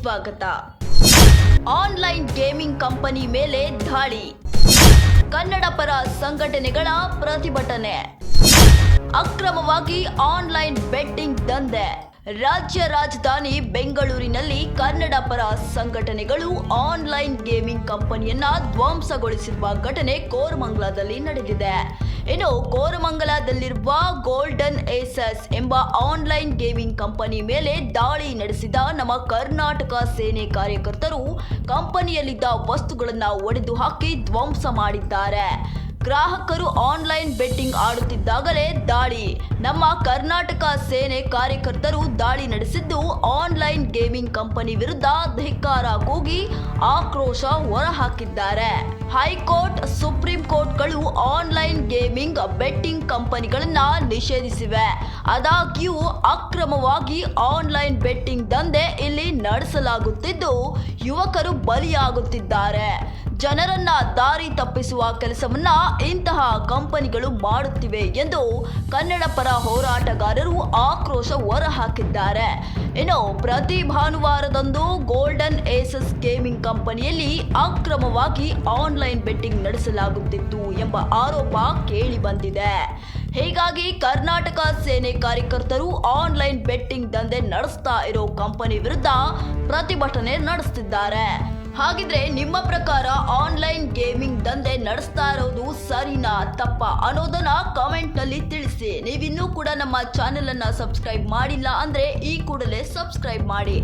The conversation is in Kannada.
ಸ್ವಾಗತ. ಆನ್ಲೈನ್ ಗೇಮಿಂಗ್ ಕಂಪನಿ ಮೇಲೆ ದಾಳಿ. ಕನ್ನಡ ಪರ ಸಂಘಟನೆಗಳ ಪ್ರತಿಭಟನೆ. ಅಕ್ರಮವಾಗಿ ಆನ್ಲೈನ್ ಬೆಟ್ಟಿಂಗ್ ದಂಧೆ. ರಾಜ್ಯ ರಾಜಧಾನಿ ಬೆಂಗಳೂರಿನಲ್ಲಿ ಕನ್ನಡ ಪರ ಸಂಘಟನೆಗಳು ಆನ್ಲೈನ್ ಗೇಮಿಂಗ್ ಕಂಪನಿಯನ್ನ ಧ್ವಂಸಗೊಳಿಸಿರುವ ಘಟನೆ ಕೋರಮಂಗಲದಲ್ಲಿ ನಡೆದಿದೆ. ಇನ್ನು ಕೋರಮಂಗಲದಲ್ಲಿರುವ ಗೋಲ್ಡನ್ ಏಸಸ್ ಎಂಬ ಆನ್ಲೈನ್ ಗೇಮಿಂಗ್ ಕಂಪನಿ ಮೇಲೆ ದಾಳಿ ನಡೆಸಿದ ನಮ್ಮ ಕರ್ನಾಟಕ ಸೇನೆ ಕಾರ್ಯಕರ್ತರು ಕಂಪನಿಯಲ್ಲಿದ್ದ ವಸ್ತುಗಳನ್ನು ಒಡೆದು ಹಾಕಿ ಧ್ವಂಸ ಮಾಡಿದ್ದಾರೆ. ಗ್ರಾಹಕರು ಆನ್ಲೈನ್ ಬೆಟ್ಟಿಂಗ್ ಆಡುತ್ತಿದ್ದಾಗಲೇ ದಾಳಿ. ನಮ್ಮ ಕರ್ನಾಟಕ ಸೇನೆ ಕಾರ್ಯಕರ್ತರು ದಾಳಿ ನಡೆಸಿದ್ದು, ಆನ್ಲೈನ್ ಗೇಮಿಂಗ್ ಕಂಪನಿ ವಿರುದ್ಧ ಧಿಕ್ಕಾರ ಕೂಗಿ ಆಕ್ರೋಶ ಹೊರಹಾಕಿದ್ದಾರೆ. ಹೈಕೋರ್ಟ್, ಸುಪ್ರೀಂ ಕೋರ್ಟ್ಗಳು ಆನ್ಲೈನ್ ಗೇಮಿಂಗ್ ಬೆಟ್ಟಿಂಗ್ ಕಂಪನಿಗಳನ್ನ ನಿಷೇಧಿಸಿವೆ. ಆದಾಗ್ಯೂ, ಅಕ್ರಮವಾಗಿ ಆನ್ಲೈನ್ ಬೆಟ್ಟಿಂಗ್ ದಂಧೆ ಇಲ್ಲಿ ನಡೆಸಲಾಗುತ್ತಿದ್ದು, ಯುವಕರು ಬಲಿಯಾಗುತ್ತಿದ್ದಾರೆ. ಜನರನ್ನ ದಾರಿ ತಪ್ಪಿಸುವ ಕೆಲಸವನ್ನ ಇಂತಹ ಕಂಪನಿಗಳು ಮಾಡುತ್ತಿವೆ ಎಂದು ಕನ್ನಡ ಪರ ಹೋರಾಟಗಾರರು ಆಕ್ರೋಶ ಹೊರಹಾಕಿದ್ದಾರೆ. ಇನ್ನು ಪ್ರತಿ ಭಾನುವಾರದಂದು ಗೋಲ್ಡನ್ ಏಸಸ್ ಗೇಮಿಂಗ್ ಕಂಪನಿಯಲ್ಲಿ ಅಕ್ರಮವಾಗಿ ಆನ್ಲೈನ್ ಬೆಟ್ಟಿಂಗ್ ನಡೆಸಲಾಗುತ್ತಿತ್ತು ಎಂಬ ಆರೋಪ ಕೇಳಿ ಬಂದಿದೆ. ಹೀಗಾಗಿ ಕರ್ನಾಟಕ ಸೇನೆ ಕಾರ್ಯಕರ್ತರು ಆನ್ಲೈನ್ ಬೆಟ್ಟಿಂಗ್ ದಂಧೆ ನಡೆಸ್ತಾ ಇರೋ ಕಂಪನಿ ವಿರುದ್ಧ ಪ್ರತಿಭಟನೆ ನಡೆಸುತ್ತಿದ್ದಾರೆ ಹಾಗಿದ್ರೆ ನಿಮ್ಮ ಪ್ರಕಾರ ಆನ್ಲೈನ್ ಗೇಮಿಂಗ್ ದಂಧೆ ನಡೆಸ್ತಾ ಇರೋದು ಸರಿನಾ ತಪ್ಪ ಅನ್ನೋದನ್ನ ಕಾಮೆಂಟ್ನಲ್ಲಿ ತಿಳಿಸಿ. ನೀವಿನ್ನೂ ಕೂಡ ನಮ್ಮ ಚಾನೆಲ್ ಅನ್ನ ಸಬ್ಸ್ಕ್ರೈಬ್ ಮಾಡಿಲ್ಲ ಅಂದ್ರೆ ಈ ಕೂಡಲೇ ಸಬ್ಸ್ಕ್ರೈಬ್ ಮಾಡಿ.